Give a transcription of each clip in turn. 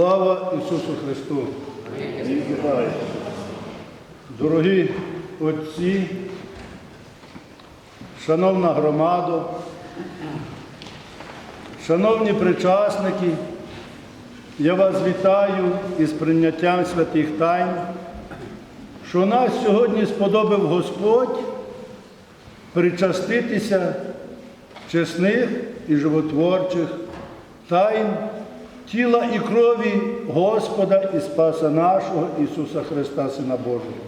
Слава Ісусу Христу! Дорогі отці, шановна громада, шановні причасники, я вас вітаю із прийняттям святих тайн, що нас сьогодні сподобав Господь причаститися чесних і животворчих тайн тіла і крові Господа і Спаса нашого Ісуса Христа, Сина Божого.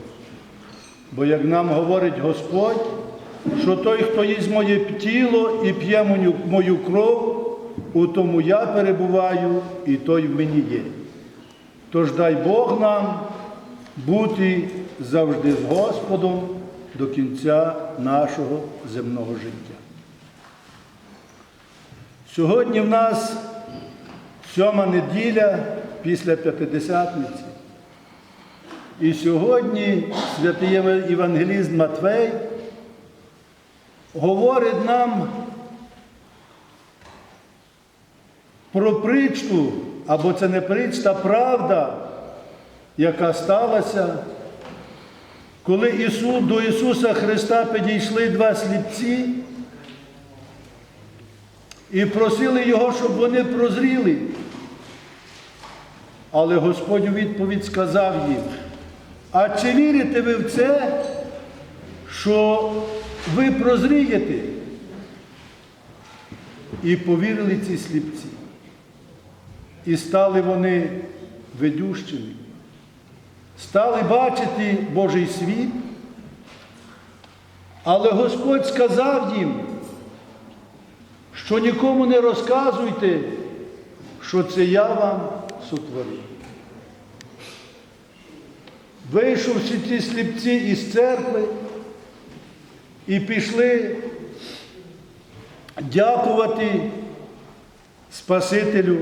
Бо як нам говорить Господь, що той, хто їсть моє тіло і п'є мою, кров, у тому я перебуваю, і той в мені є. Тож дай Бог нам бути завжди з Господом до кінця нашого земного життя. Сьогодні в нас сьома неділя після П'ятидесятниці. І сьогодні святий Євангеліст Матвей говорить нам про притчу, або це не притча, правда, яка сталася, коли Ісус, до Ісуса Христа підійшли два сліпці і просили Його, щоб вони прозріли. Але Господь у відповідь сказав їм, а чи вірите ви в це, що ви прозрієте? І повірили ці сліпці. І стали вони ведющими, стали бачити Божий світ, але Господь сказав їм, що нікому не розказуйте, що це я вам сотворив. Вийшовши ці сліпці із церкви і пішли дякувати Спасителю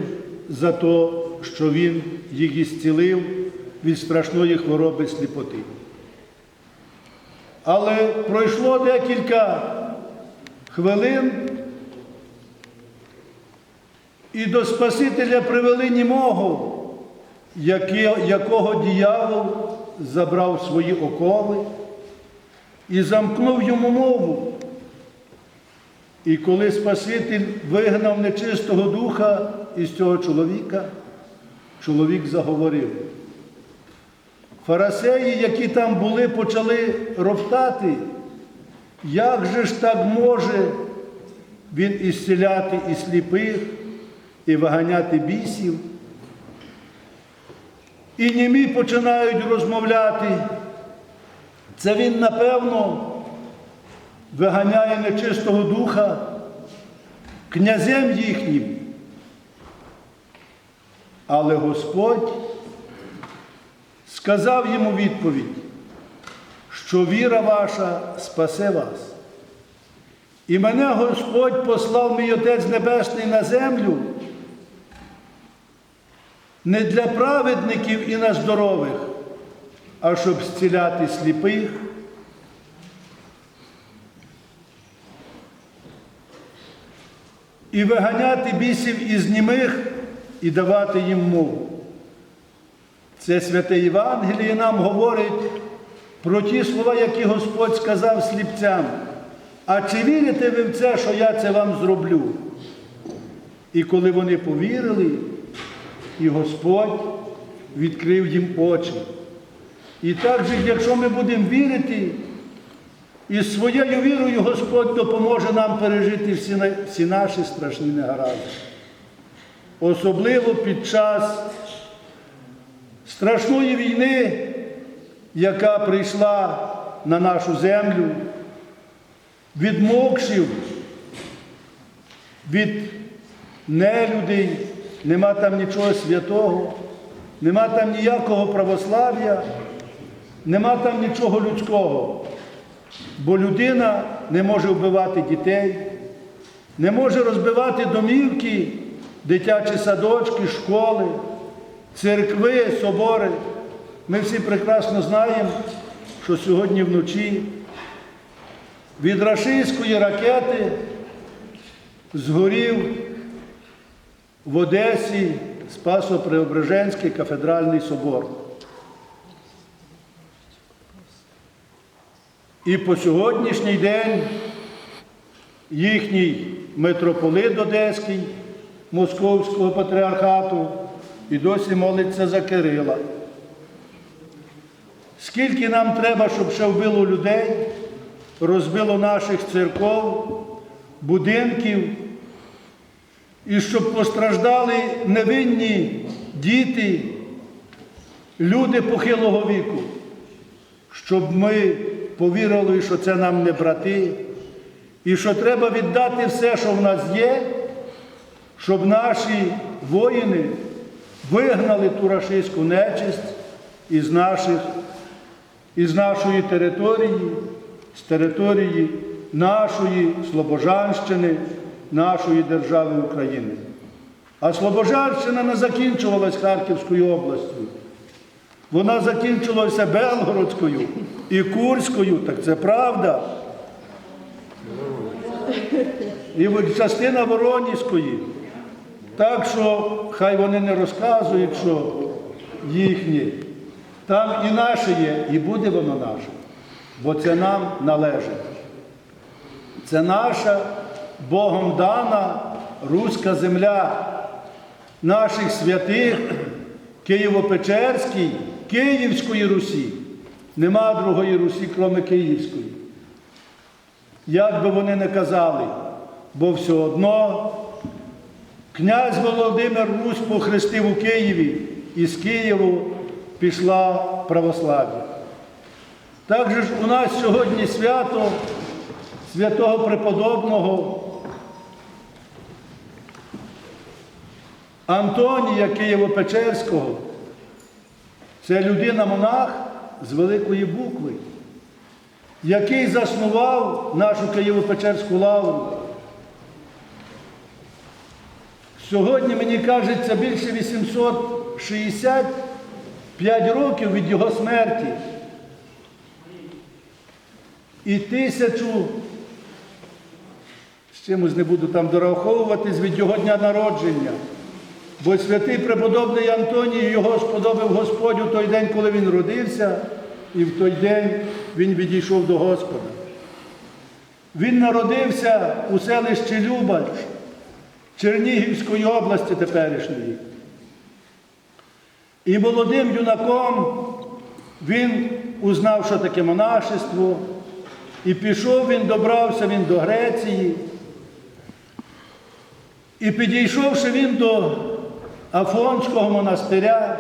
за те, що Він їх ісцілив від страшної хвороби сліпоти. Але пройшло декілька хвилин, і до Спасителя привели німого, якого диявол забрав свої окови і замкнув йому мову. І коли Спаситель вигнав нечистого духа із цього чоловіка, чоловік заговорив. Фарисеї, які там були, почали роптати, як же ж так може він ісціляти і сліпих, і виганяти бісів. І німі починають розмовляти. Це він, напевно, виганяє нечистого духа князем їхнім. Але Господь сказав йому відповідь, що віра ваша спасе вас. І мене Господь послав мій Отець Небесний на землю не для праведників і на здорових, а щоб зціляти сліпих. І виганяти бісів із німих і давати їм мову. Це святе Євангеліє нам говорить про ті слова, які Господь сказав сліпцям. А чи вірите ви в це, що я це вам зроблю? І коли вони повірили, і Господь відкрив їм очі. І так же, якщо ми будемо вірити, і своєю вірою Господь допоможе нам пережити всі, всі наші страшні негаразди. Особливо під час страшної війни, яка прийшла на нашу землю, від мокшів, від нелюдей, нема там нічого святого, нема там ніякого православ'я, нема там нічого людського. Бо людина не може вбивати дітей, не може розбивати домівки, дитячі садочки, школи, церкви, собори. Ми всі прекрасно знаємо, що сьогодні вночі від рашистської ракети згорів в Одесі Спасо-Преображенський кафедральний собор. І по сьогоднішній день їхній митрополит Одеський Московського патріархату і досі молиться за Кирила. Скільки нам треба, щоб ще вбило людей, розбило наших церков, будинків, і щоб постраждали невинні діти, люди похилого віку, щоб ми повірили, що це нам не брати, і що треба віддати все, що в нас є, щоб наші воїни вигнали ту рашистську нечисть із, наших, із нашої території, з території нашої Слобожанщини, нашої держави України. А Слобожанщина не закінчувалась Харківською областю. Вона закінчилася Белгородською і Курською, так це правда. І частина Воронізької. Так що хай вони не розказують, що їхні. Там і наше є, і буде воно наше. Бо це нам належить. Це наша Богом дана руська земля наших святих Києво-Печерській, Київської Русі. Нема другої Русі, крім Київської. Як би вони не казали, бо все одно князь Володимир Русь похрестив у Києві, і з Києву пішла православ'я. Так же ж у нас сьогодні свято святого преподобного Антонія Києво-Печерського. Це людина-монах з великої букви, який заснував нашу Києво-Печерську лавру. Сьогодні, мені кажеться, більше 865 років від його смерті. І тисячу, з чимось не буду там дораховуватись, від його дня народження. Бо святий преподобний Антоній його сподобав Господь у той день, коли він родився, і в той день він відійшов до Господа. Він народився у селищі Любач Чернігівської області теперішньої. І молодим юнаком він узнав, що таке монашество, і пішов він, добрався він до Греції. І підійшовши він до Афонського монастиря,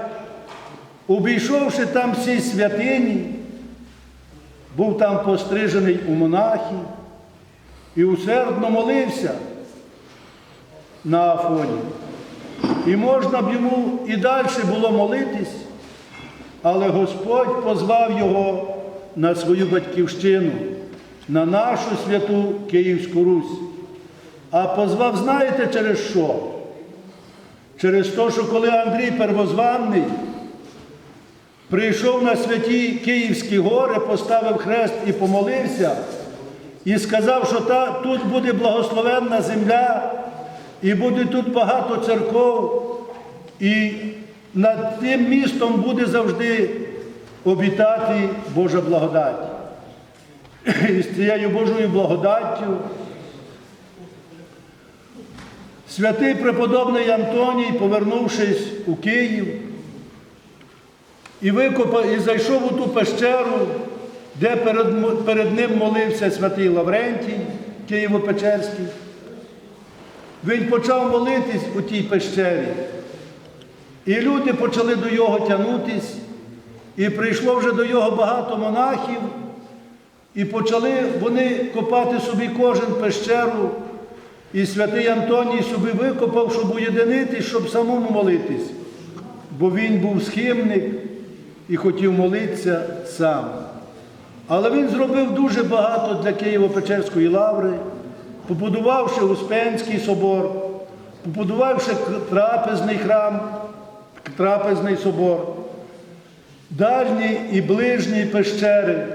обійшовши там всі святині, був там пострижений у монахи і усердно молився на Афоні. І можна б йому і далі було молитись, але Господь позвав його на свою батьківщину, на нашу святу Київську Русь. А позвав, знаєте, через що? Через те, що коли Андрій Первозванний прийшов на святі Київські гори, поставив хрест і помолився, і сказав, що та, тут буде благословенна земля, і буде тут багато церков, і над тим містом буде завжди обітати Божа благодать. І з цією Божою благодаттю святий преподобний Антоній, повернувшись у Київ, і викопав, і зайшов у ту пещеру, де перед, перед ним молився святий Лаврентій Києво-Печерський. Він почав молитись у тій пещері. І люди почали до його тягнутись, і прийшло вже до його багато монахів, і почали вони копати собі кожен пещеру. І святий Антоній собі викопав, щоб уєдинитись, щоб самому молитись. Бо він був схимник і хотів молитися сам. Але він зробив дуже багато для Києво-Печерської лаври, побудувавши Успенський собор, побудувавши трапезний храм, трапезний собор, дальні і ближні пещери,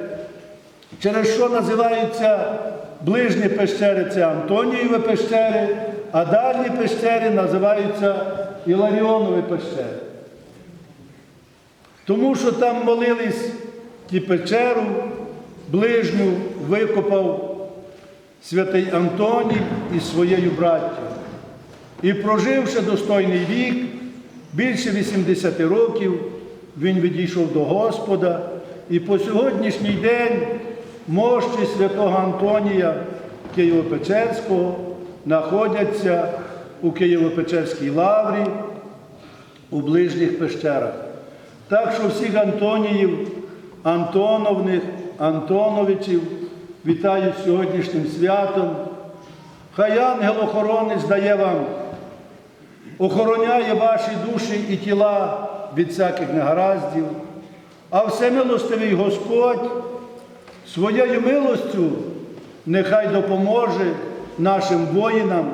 через що називаються ближні пещери це Антонієві пещери, а дальні пещери називаються Іларіонові пещери. Тому що там молились ті печеру, ближню викопав святий Антоній із своєю браттю. І проживши достойний вік, більше 80 років, він відійшов до Господа. І по сьогоднішній день мощі святого Антонія Києво-Печерського знаходяться у Києво-Печерській лаврі у ближніх пещерах. Так що всіх Антоніїв, Антоновних, Антоновичів вітаю сьогоднішнім святом. Хай ангел-охоронець дає вам, охороняє ваші душі і тіла від всяких негараздів, а всемилостивий Господь своєю милостю нехай допоможе нашим воїнам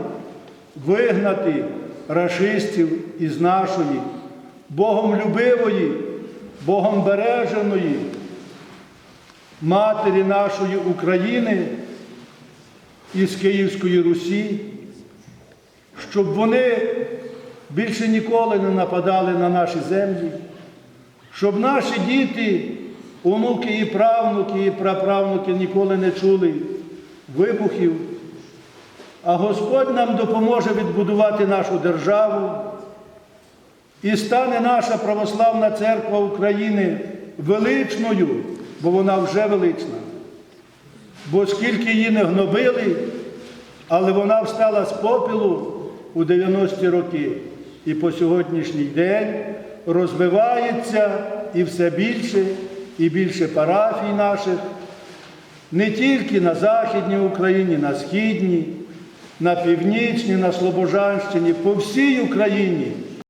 вигнати рашистів із нашої, Богом любивої, Богом береженої матері нашої України із Київської Русі, щоб вони більше ніколи не нападали на наші землі, щоб наші діти, онуки і правнуки, і праправнуки ніколи не чули вибухів, а Господь нам допоможе відбудувати нашу державу. І стане наша православна церква України величною, бо вона вже велична. Бо скільки її не гнобили, але вона встала з попілу у 90-ті роки. І по сьогоднішній день розвивається і все більше і більше парафій наших, не тільки на Західній Україні, на Східній, на Північній, на Слобожанщині, по всій Україні